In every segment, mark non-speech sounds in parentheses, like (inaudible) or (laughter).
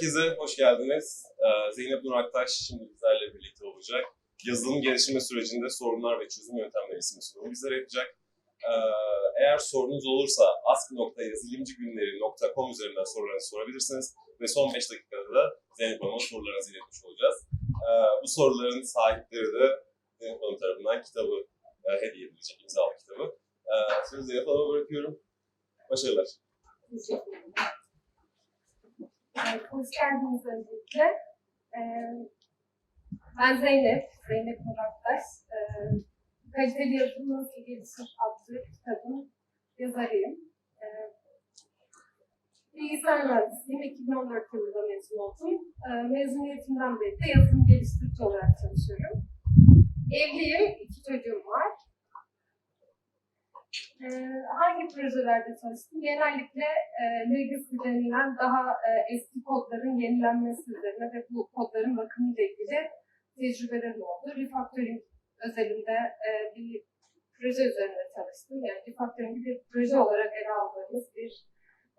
herkese hoş geldiniz. Ee, Zeynep Nur Aktaş şimdi bizlerle birlikte olacak. Yazılım geliştirme sürecinde sorunlar ve çözüm yöntemleri isimli sunumu bizlere yapacak. Ee, eğer sorunuz olursa ask.yazılımcıgünleri.com üzerinden sorularınızı sorabilirsiniz. Ve son 5 dakikada da Zeynep Hanım'a sorularınızı iletmiş olacağız. Ee, bu soruların sahipleri de Zeynep Hanım tarafından kitabı e, hediye edilecek, imzalı kitabı. Sözü Zeynep Hanım'a bırakıyorum. Başarılar. Teşekkür ederim. Evet, hoş geldiniz öncelikle. Ee, ben Zeynep, Zeynep Murattaş. Ee, Kaliteli Yazılım Nasıl Gelişir adlı kitabın yazarıyım. Ee, bilgisayar mühendisliğim 2014 yılında mezun oldum. Ee, mezuniyetimden beri de yazılım geliştirici olarak çalışıyorum. Evliyim, iki çocuğum var. Ee, hangi projelerde çalıştım? Genellikle e, legacy denilen daha e, eski kodların yenilenmesi üzerine ve bu kodların bakımıyla ilgili tecrübelerim oldu. Refactoring özelinde e, bir proje üzerinde çalıştım. Yani refactoring'i bir proje olarak ele aldığımız bir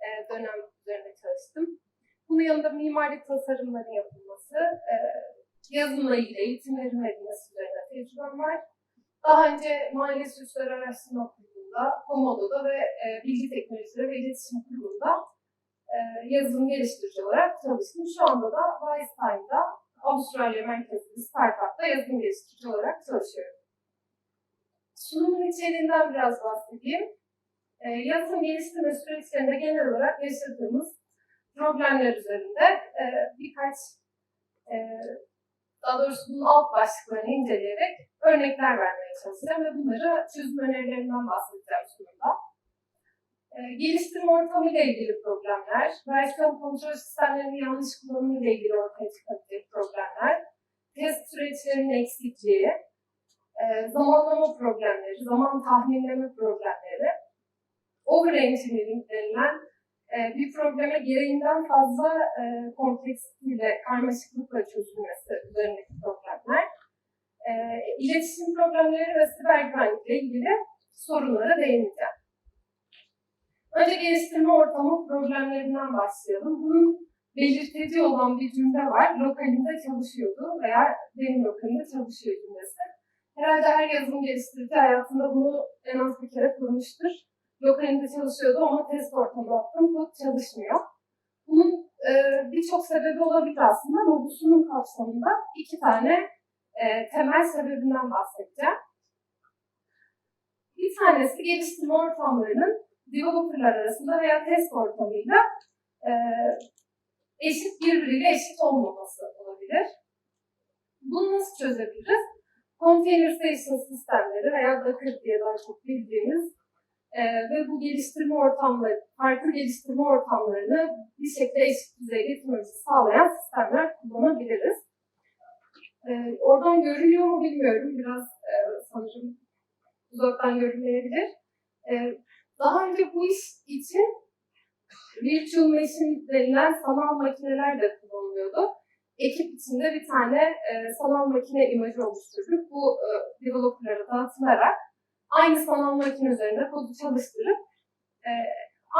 e, dönem üzerinde çalıştım. Bunun yanında mimari tasarımların yapılması, e, yazımla ilgili eğitimlerin verilmesi üzerine tecrübem var. Daha önce Mali Süsler Araştırma Kurulu'nda, Komodo'da ve e, Bilgi Teknolojileri ve İletişim Kurulu'nda e, yazılım geliştirici olarak çalıştım. Şu anda da Weisstein'da Avustralya merkezli startupta yazılım geliştirici olarak çalışıyorum. Sunumun içeriğinden biraz bahsedeyim. E, yazılım geliştirme süreçlerinde genel olarak yaşadığımız problemler üzerinde e, birkaç e, daha doğrusu bunun alt başlıklarını inceleyerek örnekler vermeye çalışacağım ve bunları çözüm önerilerinden bahsedeceğim sunumda. Ee, geliştirme ortamı ile ilgili problemler, versiyon kontrol sistemlerinin yanlış kullanımı ile ilgili ortaya çıkabilecek problemler, test süreçlerinin eksikliği, e, zamanlama problemleri, zaman tahminleme problemleri, overengineering denilen bir probleme gereğinden fazla e, kompleksiteyle, karmaşıklıkla çözülmesi üzerindeki problemler, e, iletişim problemleri ve siber güvenlikle ilgili sorunlara değineceğim. Önce geliştirme ortamı problemlerinden başlayalım. Bunun belirteci olan bir cümle var. Lokalinde çalışıyordu veya benim lokalinde çalışıyor cümlesi. Herhalde her yazılım geliştirici hayatında bunu en az bir kere kurmuştur lokalinde çalışıyordu ama test ortamı attım, bu çalışmıyor. Bunun e, birçok sebebi olabilir aslında ama bu sunum kapsamında iki tane e, temel sebebinden bahsedeceğim. Bir tanesi geliştirme ortamlarının developerlar arasında veya test ortamıyla e, eşit birbiriyle eşit olmaması olabilir. Bunu nasıl çözebiliriz? Containerization sistemleri veya Docker diye daha çok bildiğimiz ee, ve bu geliştirme ortamları, farklı geliştirme ortamlarını bir şekilde eşit düzeye getirmemizi sağlayan sistemler kullanabiliriz. Ee, oradan görünüyor mu bilmiyorum. Biraz e, sanırım uzaktan görünmeyebilir. Ee, daha önce bu iş için virtual machine denilen sanal makineler de kullanılıyordu. Ekip içinde bir tane e, sanal makine imajı oluşturduk. Bu e, developerlara dağıtılarak aynı sanal makine üzerinde kodu çalıştırıp e,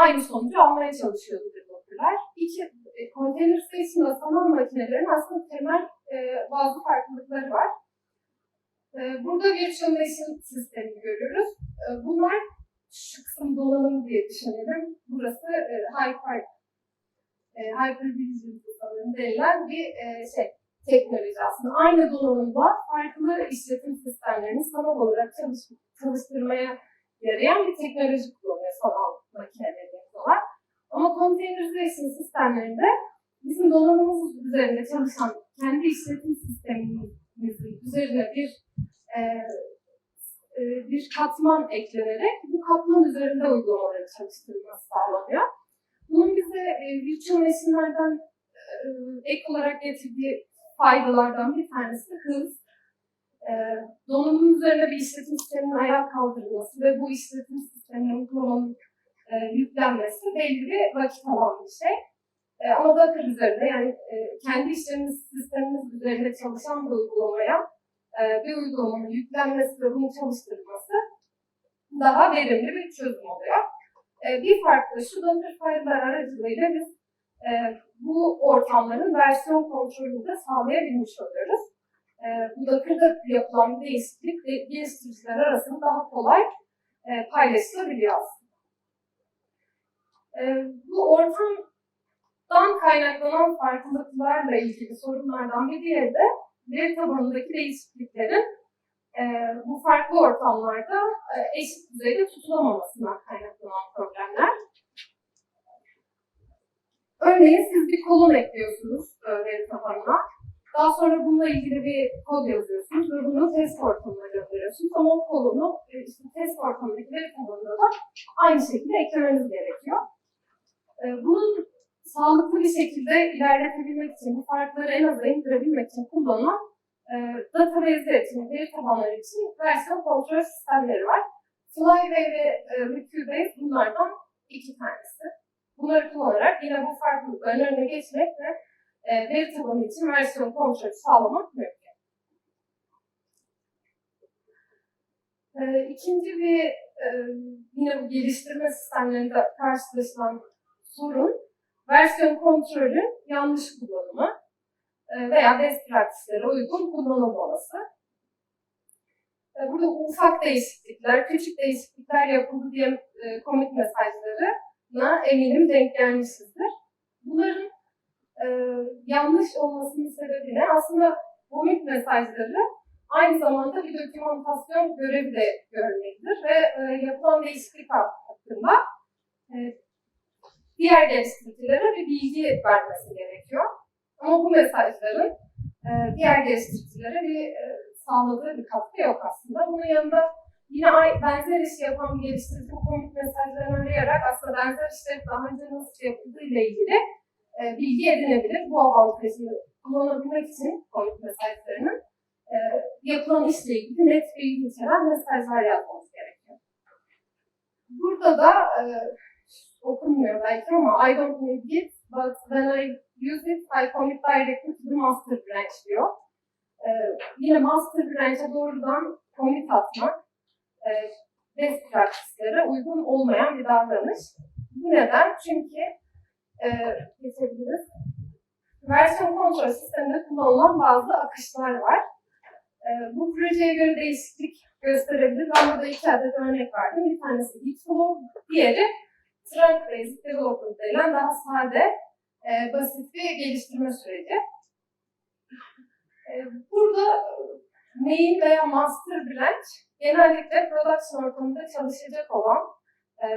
aynı sonucu almaya çalışıyordu developerlar. İki, e, container station sanal makinelerin aslında temel e, bazı farklılıkları var. E, burada virtual machine sistemi görüyoruz. E, bunlar şu kısım donanım diye düşünelim. Burası e, hyper e, hypervision sanırım denilen bir e, şey teknoloji aslında. Aynı donanımda farklı işletim sistemlerini sanal olarak çalış, çalıştırmaya yarayan bir teknoloji kullanıyor sanal makineleri yapıyorlar. Ama containerization sistemlerinde bizim donanımımız üzerinde çalışan kendi işletim sistemimizin üzerine bir e, e, bir katman eklenerek bu katman üzerinde uygulamaları çalıştırılması sağlanıyor. Bunun bize e, virtual machine'lerden e, ek olarak getirdiği faydalardan bir tanesi hız. E, donanımın üzerine bir işletim sisteminin ayağa kaldırılması ve bu işletim sisteminin uygulamanın e, yüklenmesi belli bir vakit alan bir şey. E, ama Docker üzerinde yani e, kendi işlemimiz sistemimiz üzerinde çalışan bir uygulamaya e, bir uygulamanın yüklenmesi ve bunu çalıştırılması daha verimli bir çözüm oluyor. E, bir farklı şu Docker file'lar aracılığıyla biz bu ortamların versiyon kontrolünü de sağlayabilmiş oluyoruz. E, bu da kırda yapılan bir değişiklik de geliştiriciler arasında daha kolay e, paylaşılabiliyor aslında. E, bu ortamdan kaynaklanan farklılıklarla ilgili sorunlardan bir diğeri de veri tabanındaki değişikliklerin e, bu farklı ortamlarda e, eşit düzeyde tutulamamasından kaynaklanan problemler. Örneğin siz bir kolon ekliyorsunuz e, veri tabanına. Daha sonra bununla ilgili bir kod yazıyorsunuz ve bunu test ortamına gönderiyorsunuz. Ama o kolonu e, işte test ortamındaki veri tabanında da aynı şekilde eklemeniz gerekiyor. E, bunun sağlıklı bir şekilde ilerletebilmek için, bu farkları en aza indirebilmek için kullanılan e, database'ler için, veri tabanları için versiyon kontrol sistemleri var. Flyway ve e, Cubase bunlardan iki tanesi. Bunları kullanarak yine bu farklılıkların önüne geçmek ve e, veri tabanı için versiyon kontrolü sağlamak mümkün. E, ikinci bir e, yine bu geliştirme sistemlerinde karşılaşılan sorun versiyon kontrolün yanlış kullanımı e, veya best practice'lere uygun kullanılmaması. E, Burada ufak değişiklikler, küçük değişiklikler yapıldı diye e, komik mesajlarına eminim denk gelmişizdir. Bunların e, yanlış olmasının sebebi ne? Aslında komik mesajları aynı zamanda bir dokümantasyon görevi de görmelidir ve e, yapılan değişiklik hakkında e, diğer geliştiricilere bir bilgi vermesi gerekiyor. Ama bu mesajların e, diğer geliştiricilere bir e, sağladığı bir katkı yok aslında. Bunun yanında yine benzer işi yapan bir geliştirici komik mesajlarını arayarak aslında benzer işleri daha önce nasıl yapıldığı ile ilgili e, bilgi edinebilir. Bu avantajını kullanabilmek için komik mesajlarının e, yapılan işle ilgili net bilgi içeren mesajlar yazmamız gerekiyor. Burada da e, okunmuyor belki ama I don't need Git, but when I use it, I commit directly to the master branch diyor. Ee, yine master branch'e doğrudan commit atmak e, best practice'lere uygun olmayan bir davranış. Bu neden? Çünkü e, geçebiliriz. Versiyon kontrol sisteminde kullanılan bazı akışlar var. E, bu projeye göre değişiklik gösterebilir. Ben burada iki adet örnek verdim. Bir tanesi Git Flow, diğeri Trunk Based Development denilen daha sade, e, basit bir geliştirme süreci. E, burada e, main veya master branch genellikle production ortamında çalışacak olan, e,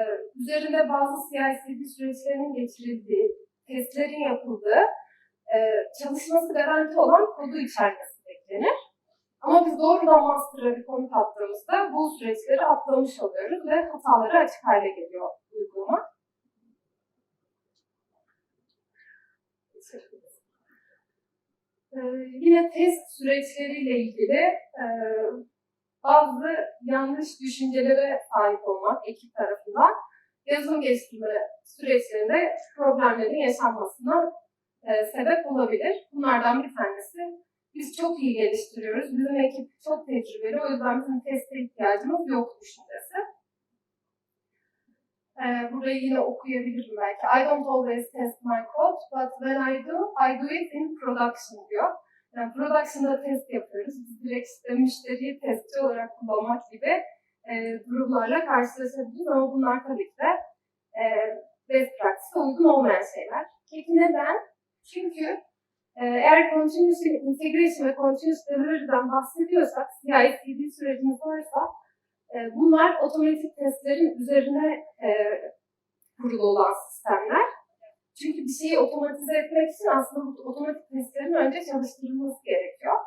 üzerinde bazı CI/CD süreçlerinin geçirildiği, testlerin yapıldığı, e, çalışması garanti olan kodu içermesi beklenir. Ama biz doğrudan master'a bir komut attığımızda bu süreçleri atlamış oluyoruz ve hataları açık hale geliyor uygulama. Ee, yine test süreçleriyle ilgili e, bazı yanlış düşüncelere sahip olmak ekip tarafından yazılım geliştirme süreçlerinde problemlerin yaşanmasına e, sebep olabilir. Bunlardan bir tanesi biz çok iyi geliştiriyoruz, bizim ekip çok tecrübeli, o yüzden bizim teste ihtiyacımız yok düşüncesi. Ee, burayı yine okuyabilirim belki. I don't always test my code, but when I do, I do it in production diyor. Yani production'da test yapıyoruz. Biz direkt işte müşteriyi testçi olarak kullanmak gibi e, durumlarla karşılaşabiliriz ama bunlar tabii ki de e, best practice'e uygun olmayan şeyler. Peki neden? Çünkü e, eğer continuous integration ve continuous delivery'den bahsediyorsak, CI/CD sürecimiz varsa e, bunlar otomatik testlerin üzerine e, kurulu olan sistemler. Çünkü bir şeyi otomatize etmek için aslında bu otomatik testlerin önce çalıştırılması gerekiyor.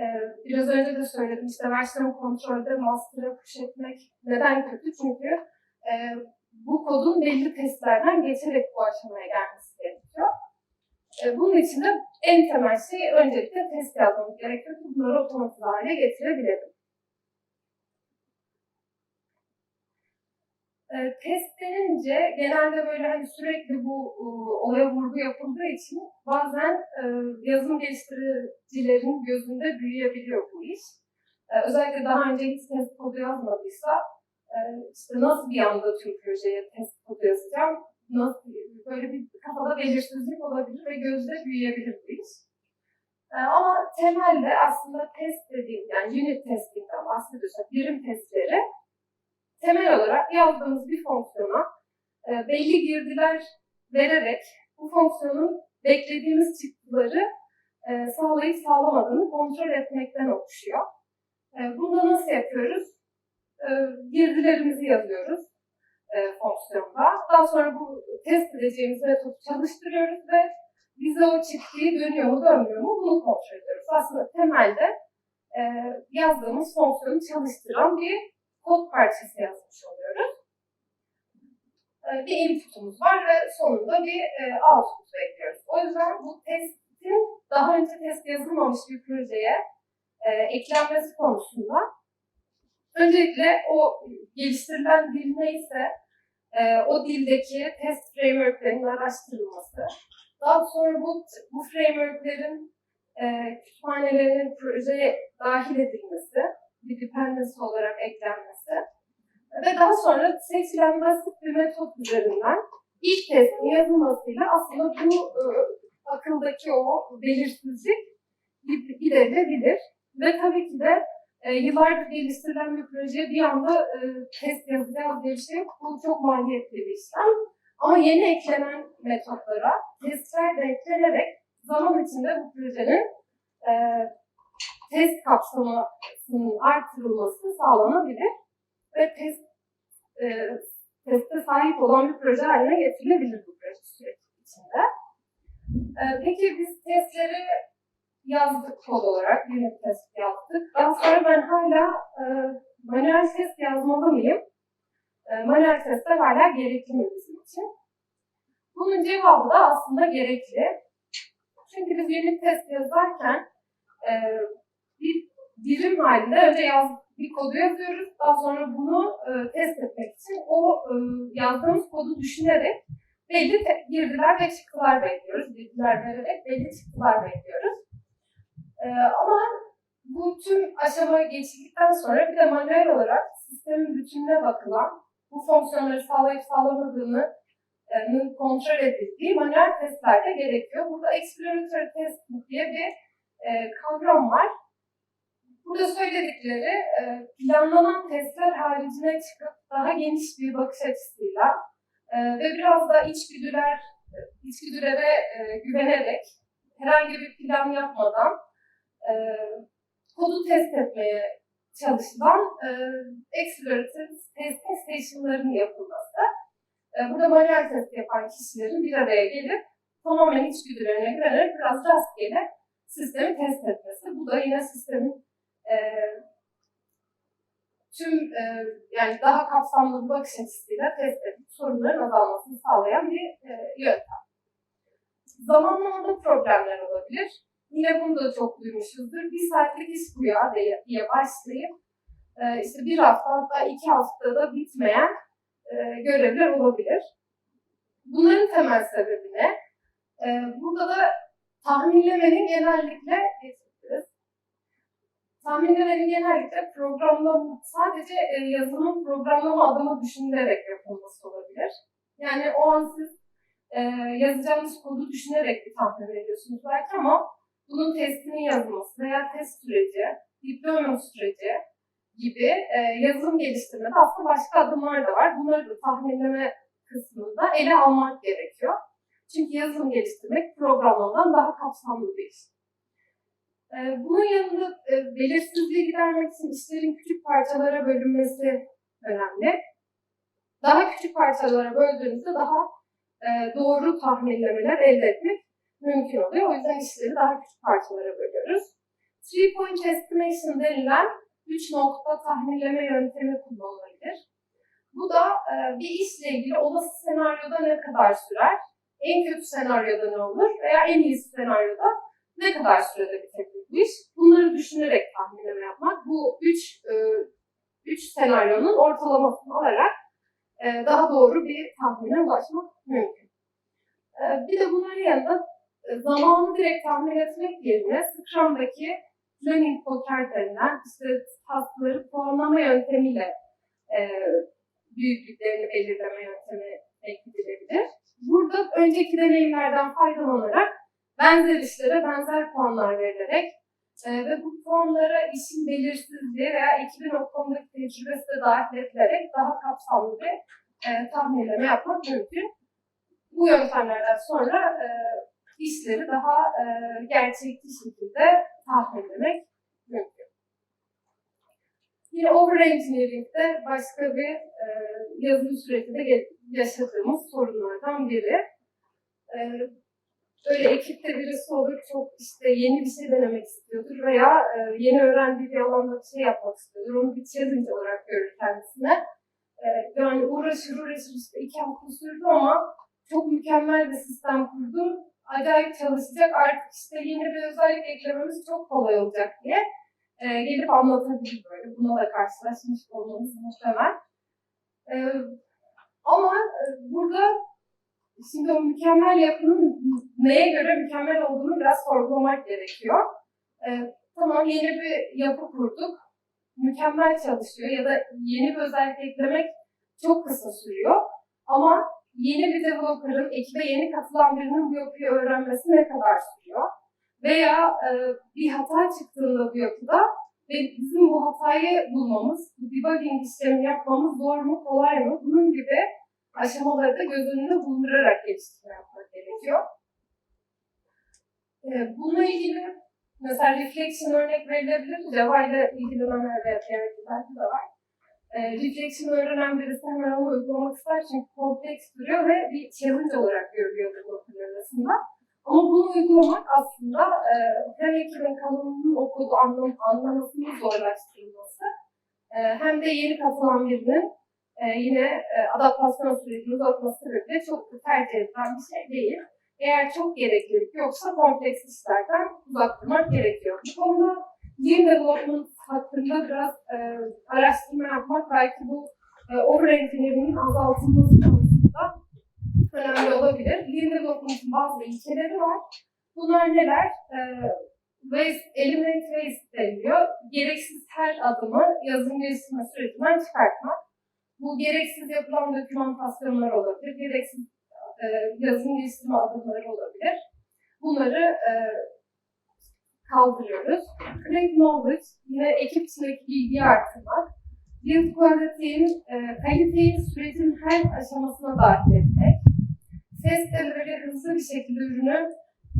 E, biraz önce de söyledim işte versiyon kontrolde master'a push etmek neden kötü? Çünkü e, bu kodun belli testlerden geçerek bu aşamaya gelmesi gerekiyor. E, bunun için de en temel şey öncelikle test yazmamız gerekiyor ki bunları otomatize hale getirebilelim. E, test denince genelde böyle hani sürekli bu e, olaya vurgu yapıldığı için bazen e, yazılım geliştiricilerin gözünde büyüyebiliyor bu iş. E, özellikle daha önce hiç test kodu yazmadıysa e, işte nasıl bir anda tüm projeye test kodu yazacağım nasıl böyle bir kafada belirsizlik olabilir ve gözde büyüyebilir bu iş. Ee, ama temelde aslında test dediğim yani unit testing'den bahsediyorsak birim testleri temel olarak yazdığımız bir fonksiyona e, belli girdiler vererek bu fonksiyonun beklediğimiz çıktıları e, sağlayıp sağlamadığını kontrol etmekten oluşuyor. E, bunu da nasıl yapıyoruz? E, girdilerimizi yazıyoruz e, fonksiyonda. Daha sonra bu test edeceğimiz metodu çalıştırıyoruz ve bize o çıktıyı dönüyor mu dönmüyor mu bunu kontrol ediyoruz. Aslında temelde e, yazdığımız fonksiyonu çalıştıran bir kod parçası yazmış oluyoruz. E, bir input'umuz var ve sonunda bir e, output bekliyoruz. O yüzden bu testin daha önce test yazılmamış bir projeye e, eklenmesi konusunda öncelikle o geliştirilen dil neyse e, o dildeki test frameworklerinin araştırılması, daha sonra bu, bu frameworklerin e, kütüphanelerinin projeye dahil edilmesi, bir dependency olarak eklenmesi ve daha sonra seçilen basit bir metot üzerinden ilk testin yazılmasıyla aslında bu e, akıldaki o belirsizlik giderilebilir. Ve tabii ki de e, yıllardır geliştirilen bir projeye bir anda e, test yazacağız diye bir şey yok. Bu çok maliyetli bir işlem. Ama yeni eklenen metotlara testler de eklenerek zaman içinde bu projenin e, test kapsamının artırılması sağlanabilir ve test e, teste sahip olan bir proje haline getirilebilir bu proje süreci içinde. E, peki biz testleri yazdık kod olarak, unit test yaptık. Daha sonra ben hala e, manuel test yazmalı mıyım? E, manuel testler hala gerekli mi bizim için? Bunun cevabı da aslında gerekli. Çünkü biz unit test yazarken e, bir birim halinde önce yaz, bir kodu yazıyoruz. Daha sonra bunu e, test etmek için o e, yazdığımız kodu düşünerek belli te- girdiler ve çıktılar bekliyoruz. Girdiler vererek belli çıktılar bekliyoruz. E, ama bu tüm aşama geçildikten sonra bir de manuel olarak sistemin bütününe bakılan, bu fonksiyonları sağlayıp sağlamadığını e, kontrol edildiği manuel testler de gerekiyor. Burada exploratory testing diye bir e, kavram var. Burada söyledikleri e, planlanan testler haricine çıkıp daha geniş bir bakış açısıyla e, ve biraz da içgüdüler, içgüdülere e, güvenerek herhangi bir plan yapmadan kodu test etmeye çalışılan e, exploratory testing station'ların yapılması. Burada manuel test yapan kişilerin bir araya gelip tamamen içgüdülerine güvenerek biraz rastgele sistemi test etmesi. Bu da yine sistemin e, tüm e, yani daha kapsamlı bir bakış açısıyla test edip sorunların azalmasını sağlayan bir e, yöntem. Zamanlamada problemler olabilir. Yine bunu da çok duymuşuzdur. Bir saatlik iş bu ya diye, diye başlayıp e, işte bir hafta hatta iki haftada bitmeyen e, görevler olabilir. Bunların temel sebebi ne? E, burada da tahminlemenin genellikle getiririz. Tahminlemenin genellikle programlama, sadece e, yazılımın programlama adımı düşünülerek yapılması olabilir. Yani o an siz e, yazacağınız kodu düşünerek bir tahmin ediyorsunuz belki ama bunun testinin yazılması veya test süreci, deployment süreci gibi e, yazılım geliştirmede aslında başka adımlar da var. Bunları da tahminleme kısmında ele almak gerekiyor. Çünkü yazılım geliştirmek programlamadan daha kapsamlı bir iş. E, bunun yanında e, belirsizliği gidermek için işlerin küçük parçalara bölünmesi önemli. Daha küçük parçalara böldüğünüzde daha e, doğru tahminlemeler elde etmek mümkün oluyor. O yüzden işleri daha küçük parçalara bölüyoruz. Three point estimation denilen üç nokta tahminleme yöntemi kullanılabilir. Bu da e, bir işle ilgili olası senaryoda ne kadar sürer, en kötü senaryoda ne olur veya en iyi senaryoda ne kadar sürede bitebilir bu iş. Bunları düşünerek tahminleme yapmak. Bu üç, e, üç senaryonun ortalamasını alarak e, daha doğru bir tahmine ulaşmak mümkün. E, bir de bunların yanında e, zamanı direkt tahmin etmek yerine Scrum'daki planning poker denilen işte taskları puanlama yöntemiyle e, büyüklüklerini belirleme yöntemi ekleyebilir. burada önceki deneyimlerden faydalanarak benzer işlere benzer puanlar verilerek e, ve bu puanlara işin belirsizliği veya ekibin o konudaki tecrübesi de dahil edilerek daha kapsamlı bir e, tahminleme yapmak mümkün. Bu yöntemlerden sonra e, işleri daha e, gerçekçi şekilde tahminlemek mümkün. Yine overengineering'de başka bir e, yazılım sürecinde yaşadığımız sorunlardan biri. E, böyle ekipte birisi olur, çok işte yeni bir şey denemek istiyordur veya e, yeni öğrendiği bir alanda bir şey yapmak istiyordur. Onu bir challenge olarak görür kendisine. E, yani uğraşır uğraşır işte iki hafta sürdü ama çok mükemmel bir sistem kurdum. Acayip çalışacak. Artık işte yeni bir özellik eklememiz çok kolay olacak diye e, gelip anlatabilir böyle. Buna da karşılaşmış olmanız muhtemel. E, ama e, burada şimdi o mükemmel yapının neye göre mükemmel olduğunu biraz sorgulamak gerekiyor. E, tamam yeni bir yapı kurduk. Mükemmel çalışıyor ya da yeni bir özellik eklemek çok kısa sürüyor. Ama yeni bir developer'ın, ekibe yeni katılan birinin bu yapıyı öğrenmesi ne kadar sürüyor? Veya e, bir hata çıktığında bu yapıda ve bizim bu hatayı bulmamız, bu debugging işlemini yapmamız zor mu, kolay mı? Bunun gibi aşamaları da göz önünde bulundurarak geliştirme yapmak gerekiyor. E, bununla ilgili mesela reflection örnek verilebilir. Java ile ilgilenenler veya diğer belki de var. E, reflection öğrenen birisi hemen onu uygulamak ister çünkü kompleks duruyor ve bir challenge olarak görülüyor developerlar arasında. Ama bunu uygulamak aslında e, hem ekibin kanunun o kodu anlam, anlamasını zorlaştırması e, hem de yeni katılan birinin e, yine e, adaptasyon sürecini uzatması sebebiyle çok tercih edilen bir şey değil. Eğer çok gereklilik yoksa kompleks işlerden uzak durmak gerekiyor. Bu konuda Lean Development hakkında biraz e, araştırma yapmak belki bu e, overengineering'in azaltılması konusunda önemli olabilir. Lean Development'ın bazı ilkeleri var. Bunlar neler? E, waste, eliminate waste deniliyor. Gereksiz her adımı yazılım geliştirme sürecinden çıkartmak. Bu gereksiz yapılan dokümantasyonlar olabilir, gereksiz e, yazılım geliştirme adımları olabilir. Bunları e, kaldırıyoruz. Create knowledge, yine ekip içindeki bilgiyi artırmak. Build quality'nin, e, kaliteyi sürecin her aşamasına dahil etmek. Test delivery hızlı bir şekilde ürünü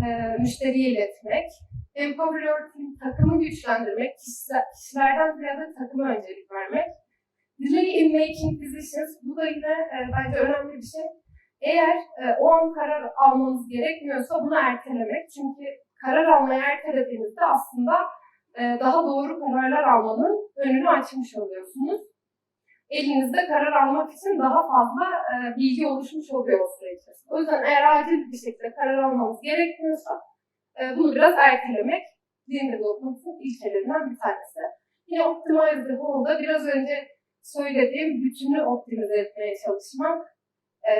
e, müşteriye iletmek. Empower team, takımı güçlendirmek, kişiler, kişilerden ziyade takıma öncelik vermek. Delay in making decisions, bu da yine e, bence önemli bir şey. Eğer e, o an karar almanız gerekmiyorsa bunu ertelemek. Çünkü karar almayı ertelediğinizde aslında e, daha doğru kararlar almanın önünü açmış oluyorsunuz. Elinizde karar almak için daha fazla e, bilgi oluşmuş oluyor o süre. O yüzden eğer acil bir şekilde karar almanız gerekmiyorsa e, bunu biraz ertelemek Lean Development'ın ilkelerinden bir tanesi. Yine Optimize the Whole'da biraz önce söylediğim bütünü optimize etmeye çalışmak. E,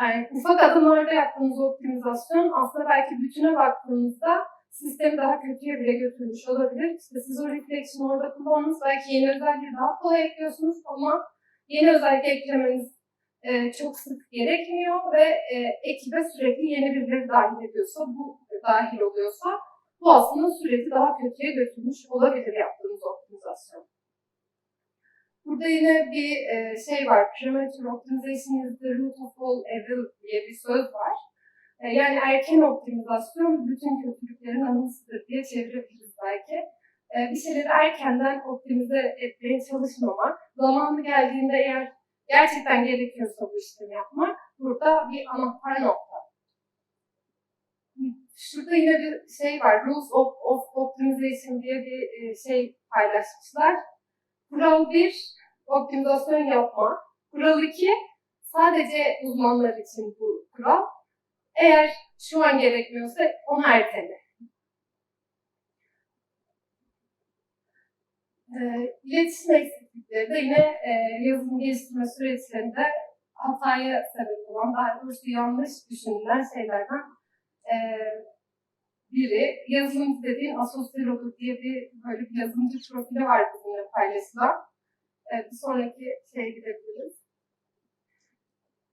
yani ufak adımlarda yaptığınız optimizasyon aslında belki bütüne baktığınızda sistemi daha kötüye bile götürmüş olabilir. İşte siz o reflection orada kullandınız. Belki yeni özelliği daha kolay ekliyorsunuz ama yeni özellik eklemeniz e, çok sık gerekmiyor ve e, ekibe sürekli yeni birileri dahil ediyorsa, bu dahil oluyorsa bu aslında süreci daha kötüye götürmüş olabilir yaptığınız optimizasyon. Burada yine bir e, şey var, premature optimization is the root of all evil diye bir söz var. E, yani erken optimizasyon bütün kötülüklerin anısıdır diye çevirebiliriz belki. E, bir şeyleri erkenden optimize etmeye çalışmamak, zamanı geldiğinde eğer gerçekten gerekiyorsa bu işlemi yapmak, burada bir anahtar nokta. Şurada yine bir şey var, Rules of, of Optimization diye bir şey paylaşmışlar. Kural 1, optimizasyon yapma. Kural 2, sadece uzmanlar için bu kural. Eğer şu an gerekmiyorsa onu ertele. E, iletişim eksiklikleri de yine e, yazılım geliştirme süreçlerinde hataya sebep olan, daha doğrusu yanlış düşünülen şeylerden e, biri. Yazılımcı dediğin asosyal olur diye bir böyle bir yazılımcı profili var bizimle paylaşılan. E, bir sonraki şeye gidebiliriz.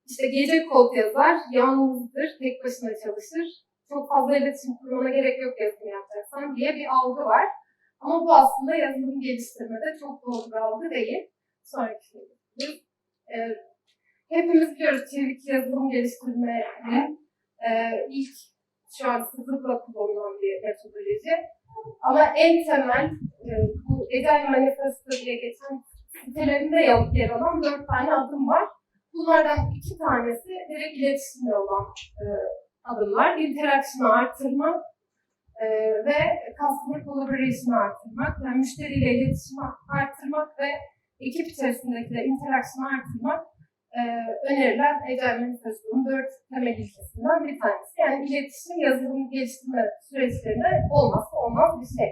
işte gece kod yazar, yalnızdır, tek başına çalışır, çok fazla iletişim kurmana gerek yok yazılım yapacaksan diye bir algı var. Ama bu aslında yazılım geliştirmede çok doğru bir algı değil. Sonraki şey. Ee, hepimiz biliyoruz çevik yazılım geliştirmenin e, ilk şu an sıklıkla kullanılan bir metodoloji. Ama en temel e, bu Agile Manifesto diye geçen sitelerinde yer alan dört tane adım var. Bunlardan iki tanesi direkt iletişimle olan e, adımlar. Interaction'ı arttırmak e, ve Customer Collaboration'ı arttırmak. Yani müşteriyle iletişimi arttırmak ve ekip içerisindeki de interaction'ı arttırmak e, önerilen Agile Manifesto'nun dört temel ilkesinden bir tanesi. Yani iletişim, yazılım geliştirme süreçlerinde olmazsa olmaz bir şey.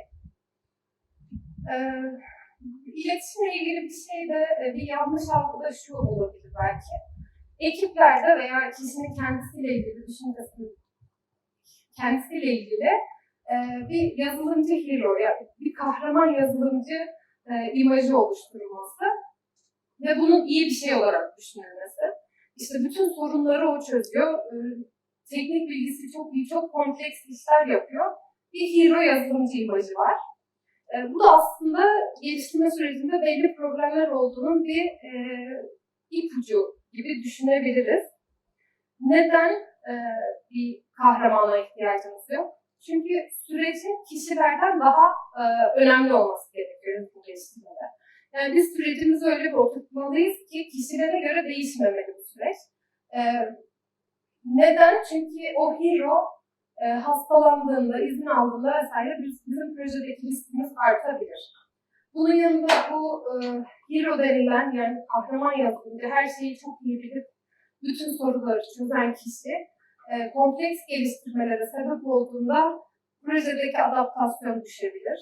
E, iletişimle ilgili bir şey de e, bir yanlış algı da şu olabilir belki. Ekiplerde veya kişinin kendisiyle ilgili düşüncesinin kendisiyle ilgili e, bir yazılımcı hero, yani bir kahraman yazılımcı e, imajı oluşturulması ve bunun iyi bir şey olarak düşünülmesi. İşte bütün sorunları o çözüyor. E, teknik bilgisi çok iyi, çok kompleks işler yapıyor. Bir hero yazılımcı imajı var. E, bu da aslında geliştirme sürecinde belli problemler olduğunun bir e, ipucu gibi düşünebiliriz. Neden e, bir kahramana ihtiyacımız yok? Çünkü sürecin kişilerden daha e, önemli olması gerekiyor bu geliştirmede. Yani biz sürecimizi öyle bir oturtmalıyız ki kişilere göre değişmemeli bu süreç. E, neden? Çünkü o hero e, hastalandığında, izin aldığında vesaire biz, bizim projedeki riskimiz artabilir. Bunun yanında bu e, hero denilen yani kahraman yazılımcı her şeyi çok iyi bilip bütün soruları çözen kişi e, kompleks geliştirmelere sebep olduğunda projedeki adaptasyon düşebilir.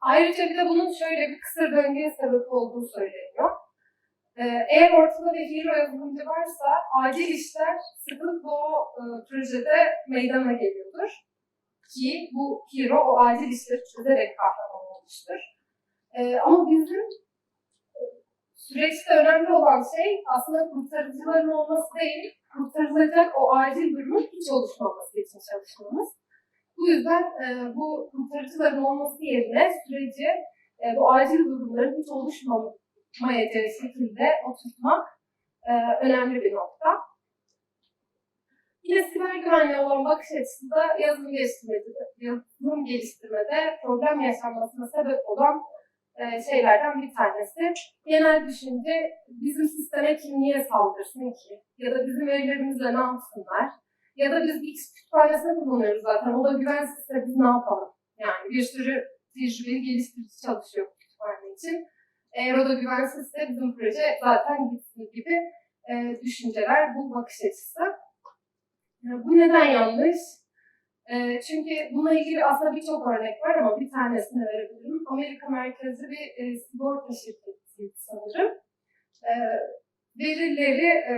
Ayrıca bir de bunun şöyle bir kısır döngüye sebep olduğu söyleniyor. E, eğer ortada bir hero yazılımcı varsa acil işler sıklıkla o e, projede meydana geliyordur. Ki bu hero o acil işleri çözerek kahraman olmuştur. E, ama bizim süreçte önemli olan şey aslında kurtarıcıların olması değil, kurtarılacak o acil durumun hiç oluşmaması için çalışmamız. Bu yüzden e, bu kurtarıcıların olması yerine süreci e, bu acil durumların hiç oluşmamayacağı şekilde oturtmak e, önemli bir nokta. Yine siber güvenliğe olan bakış açısı da yazılım geliştirmede, yazılım geliştirmede problem yaşanmasına sebep olan e, şeylerden bir tanesi. Genel düşünce bizim sisteme kim niye saldırsın ki? Ya da bizim verilerimizle ne yapsınlar? Ya da biz X kütüphanesini kullanıyoruz zaten. O da güvensizse biz ne yapalım? Yani bir sürü tecrübeli geliştirici çalışıyor kütüphane için. Eğer o da güvensizse bizim proje zaten gitsin gibi e, düşünceler, bu bakış açısı. E, bu neden yanlış? E, çünkü buna ilgili aslında birçok örnek var ama bir tanesini verebilirim. Amerika merkezli bir e, sigorta şirketi sanırım. E, verileri e,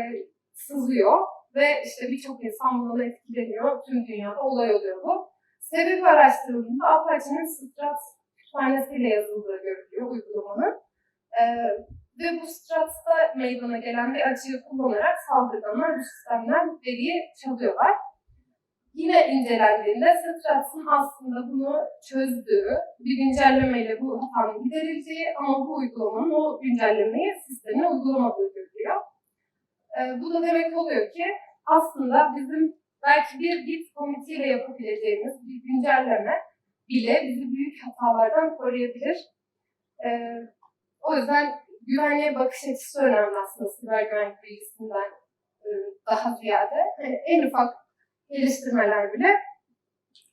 sızıyor ve işte birçok insan bundan etkileniyor. Tüm dünyada olay oluyor bu. Sebebi araştırıldığında Apache'nin Strat kütüphanesiyle yazıldığı görülüyor uygulamanın. E, ve bu Strat'ta meydana gelen bir açığı kullanarak saldırganlar bu sistemden veriyi çalıyorlar. Yine incelendiğinde Strat'ın aslında bunu çözdüğü, bir güncellemeyle bu hatanın giderildiği ama bu uygulamanın o güncellemeyi sistemine uygulamadığı görülüyor. Ee, bu da demek oluyor ki aslında bizim belki bir git komitiyle yapabileceğimiz bir güncelleme bile bizi büyük hatalardan koruyabilir. Ee, o yüzden güvenliğe bakış açısı önemli aslında siber güvenlik bilgisinden e, daha ziyade. Yani (laughs) en ufak geliştirmeler bile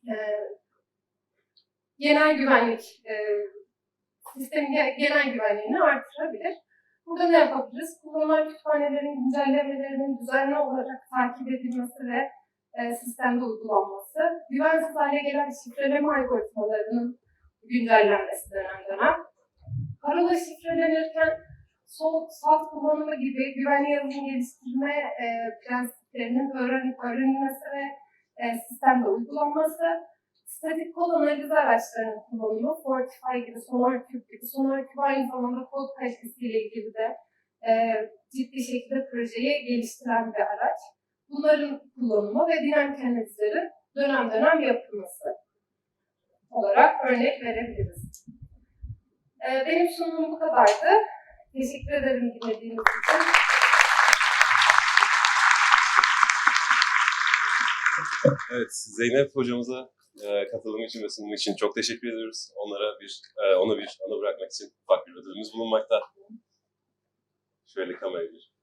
e, genel güvenlik e, sistemin genel güvenliğini artırabilir. Burada ne yapabiliriz? Kullanılan kütüphanelerin güncellemelerinin düzenli olarak takip edilmesi ve e, sistemde uygulanması, güvensiz hale gelen şifreleme algoritmalarının güncellenmesi dönem dönem. Parola şifrelenirken sol, salt kullanımı gibi güvenli yazılım geliştirme e, prensiplerinin öğren, öğrenilmesi ve e, sistemde uygulanması, statik kod analizi araçlarının kullanımı, Fortify gibi, SonarCube gibi, SonarCube aynı zamanda kod kalitesiyle ilgili de e, ciddi şekilde projeyi geliştiren bir araç. Bunların kullanımı ve dinamik analizlerin dönem dönem yapılması olarak örnek verebiliriz. E, benim sunumum bu kadardı. Teşekkür ederim dinlediğiniz için. Evet, Zeynep hocamıza e, için ve sunumu için çok teşekkür ediyoruz. Onlara bir, e, ona bir anı bırakmak için ufak bir ödülümüz bulunmakta. Şöyle kamerayı bir.